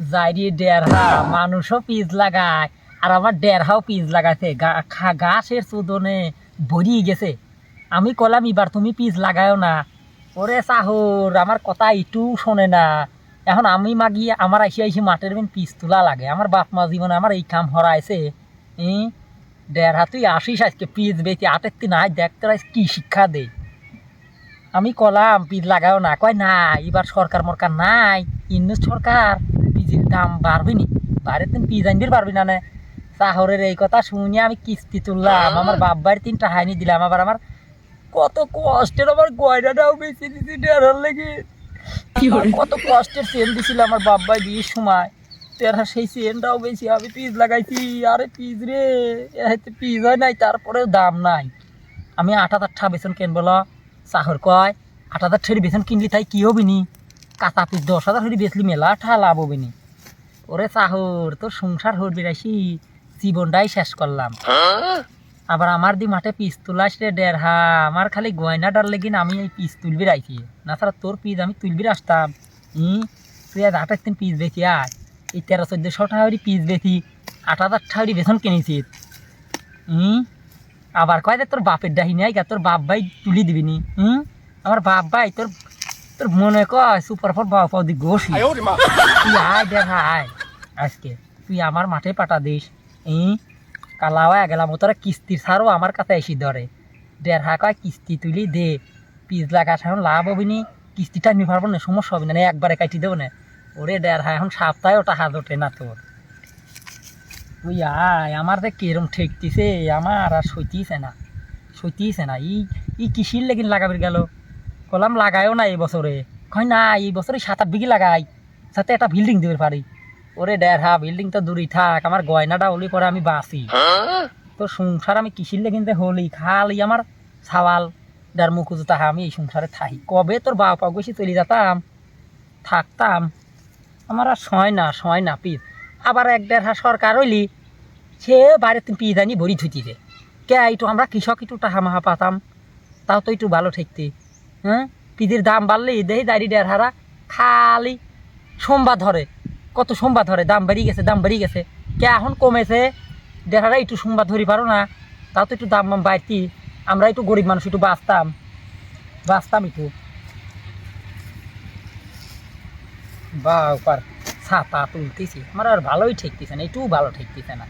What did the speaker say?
যাইরি ডেরহা মানুষও পিজ লাগায়, আর আমার ডেরহাও পিস লাগাইছে। ঘাসের চোদনে ভরিয়ে গেছে। আমি কলাম, এবার তুমি পিস লাগায়ও না। ওরে সাহর, আমার কথা একটু শোনে না। এখন আমি মাগি, আমার আইসি আইসি মাঠের বিন পিস তোলা লাগে। আমার বাপ মা জীবনে আমার এই কাম হরাইছে। ই ডেরহা তুই আসিস আজকে পিস বেশি আটের তিন আজ দেখ তোরা কি শিক্ষা দে। আমি কলাম পিস লাগাও না। কয়, না, এবার সরকার মরকার নাই ইন্নু সরকার। দাম বাড়বে নি বাড়ে তিন পিজ আনবির পারবি না নে? শহরের এই কথা শুনে আমি কিস্তি তুললাম। আমার বাব্বার তিনটা হাইনি দিলাম। আবার আমার কত কষ্টের আমার গয়নাটাও বেশি দিছি ডেরার লেগে। কত কষ্টের চেন দিছিল আমার বাব্বাই বিয়ের সময়। তেরা সেই চেনটাও বেশি আমি পিস লাগাইছি। আরে পিস রে এতে পিস হয় নাই তারপরেও দাম নাই। আমি আট হাজার ঠা বেতন কিনবো ল। চাহর কয় আট হাজার ঠের বেতন কিনলি তাই কি হবি নি কাঁচা পিস দশ হাজার হরি বেচলি মেলা ঠা লাভ হবি নি ওরে চাহর, তোর সংসার হরবি রাইসি জীবনটাই শেষ করলাম। আবার আমার দি মাঠে পিস তুলাস রে দেড়হা আমার খালি গয়নাটার লেগিন আমি এই পিস তুলবি রাইছি না ছাড়া তোর পিস আমি তুলবি আসতাম। ই, তুই আজ আঠাশ দিন পিস বেশি আয়। এই তেরো চোদ্দশো টাকা হরি পিস বেশি আট হাজার টাকা হরি বেতন কিনেছি ই, আবার কয় তোর বাপের ডাহি নাই তোর বাপ ভাই তুলি দিবি নি হুম আমার বাপ ভাই তোর তোর মনে কয় সুপার ফর দি গোসি তুই আয় দেখা আয়। আজকে তুই আমার মাঠে পাঠা দিস। ই কালাওয়া গেলাম তোরা কিস্তির ছাড়ও আমার কাছে এসি ধরে। দেড় হাক হয় কিস্তি তুলি দে। পিস লাগা এখন লাভ হবি নি। কিস্তিটা নিতে পারব না সমস্যা হবে না একবারে কাটি দেবো না। ওরে দেড় হা এখন সপ্তাহে ওটা হাত ওঠে না তোর। তুই আয় আমার যে কিরম ঠেকতিছে আমার আর সইতিছে না। সইতিছে না। ই ই কৃষির লেগিন লাগাবি গেল? কলাম লাগায়ও না এই বছরে। কয় না, এই বছরে সাত আট বিঘি লাগাই, সাথে একটা বিল্ডিং দিতে পারি। ওরে দেড় হা বিল্ডিং তো দূরই থাক, আমার গয়নাটা হলি পরে আমি বাঁচি। তো সংসার আমি কৃষির লেগিনতে হলি? খালি আমার ছাওয়াল ডার মুখ তাহা আমি এই সংসারে থাকি। কবে তোর বাপ গেছি চলে যেতাম, থাকতাম। আমার আর সয় না সয় না পিস আবার এক দেড় হাজার সরকার হইলি, সে বাইরে পিস আনি ভরি দে। কে একটু আমরা কৃষক একটু টাহা মাহা পাতাম, তাও তো একটু ভালো ঠেকতে। হ্যাঁ পিদির দাম বাড়লে দেহি দাড়ি দেড় হারা খালি সোমবার ধরে। কত সোমবার ধরে? দাম বেরিয়ে গেছে, দাম বেরিয়ে গেছে। কে এখন কমেছে? দেড় হারা একটু সোমবার ধরি পারো না। তাও তো একটু দাম বাড়তি। আমরা একটু গরিব মানুষ, একটু বাঁচতাম। বাঁচতাম একটু। বা ছাতা তুলতেছি। আমার আর ভালোই ঠেকতেছে না একটু ভালো ঠেকতেছে না।